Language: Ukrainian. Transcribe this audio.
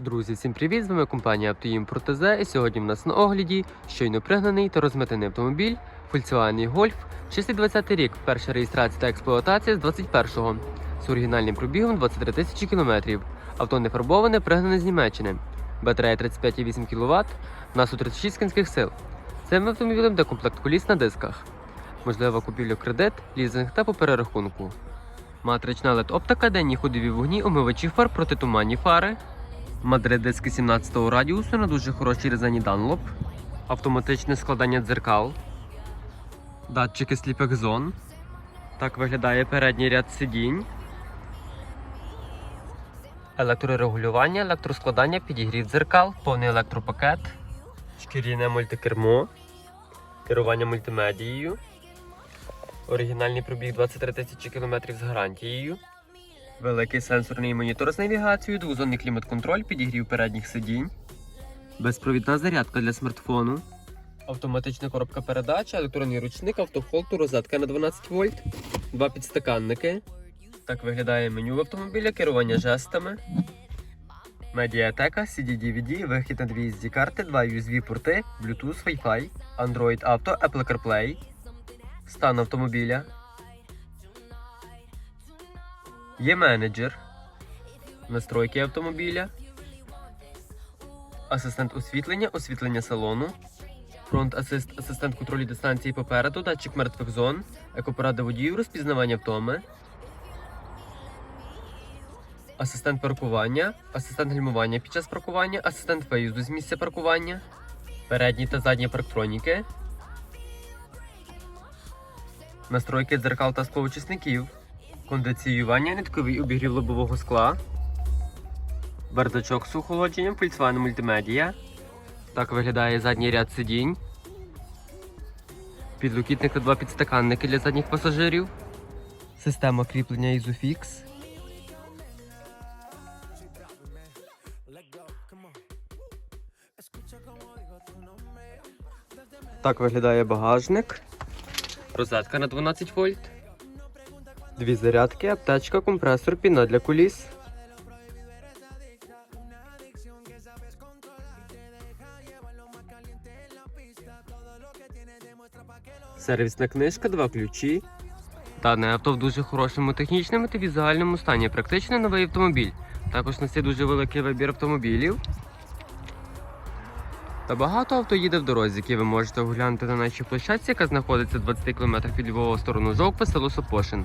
Друзі, всім привіт! З вами компанія ТЗ і сьогодні в нас на огляді щойно пригнаний та розмитений автомобіль Volkswagen Golf, чистий 20 рік, перша реєстрація та експлуатація з 21-го, з оригінальним пробігом 23 тисячі кілометрів. Авто не фарбоване, пригнане з Німеччини. Батарея 35,8 кВт, насу 36 кінських сил. Цим автомобілем де комплект коліс на дисках. Можлива купівля кредит, лізинг та по перерахунку. Матрична LED оптика, денні ходові вогні, омивачі фар, протитуманні фари. Мадрид диски 17-го радіусу на дуже хорошій резині Dunlop. Автоматичне складання дзеркал. Датчики сліпих зон. Так виглядає передній ряд сидінь. Електрорегулювання, електроскладання, підігрів дзеркал, повний електропакет, шкіряне мультикермо, керування мультимедією. Оригінальний пробіг 23 тисячі кілометрів з гарантією. Великий сенсорний монітор з навігацією, двозонний клімат-контроль, підігрів передніх сидінь, безпровідна зарядка для смартфону, автоматична коробка передач, електронний ручник, автохолд, розетка на 12 вольт, два підстаканники. Так виглядає меню в автомобіля, керування жестами. Медіатека, CD-DVD, вихід на дві SD карти, два USB-порти, Bluetooth, Wi-Fi, Android Auto, Apple CarPlay, стан автомобіля. Є менеджер, настройки автомобіля, асистент освітлення, освітлення салону, фронт асист, асистент контролю дистанції попереду, датчик мертвих зон, екопоради водіїв, розпізнавання втоми, асистент паркування, асистент гальмування під час паркування, асистент виїзду з місця паркування, передні та задні парктроніки, настройки дзеркал та склоочисників кондиціювання, нитковий обігрів лобового скла, бардачок з охолодженням, Volkswagen мультимедіа. Так виглядає задній ряд сидінь. Підлокітник та два підстаканники для задніх пасажирів. Система кріплення Isofix. Так виглядає багажник. Розетка на 12 вольт. Дві зарядки, аптечка, компресор, піна для куліс. Сервісна книжка, два ключі. Дане авто в дуже хорошому технічному та візуальному стані. Практично новий автомобіль. Також нас є дуже великий вибір автомобілів. Та багато авто їде в дорозі, які ви можете оглянути на нашій площадці, яка знаходиться 20 км від Львова в сторону Жовква, село Сопошин.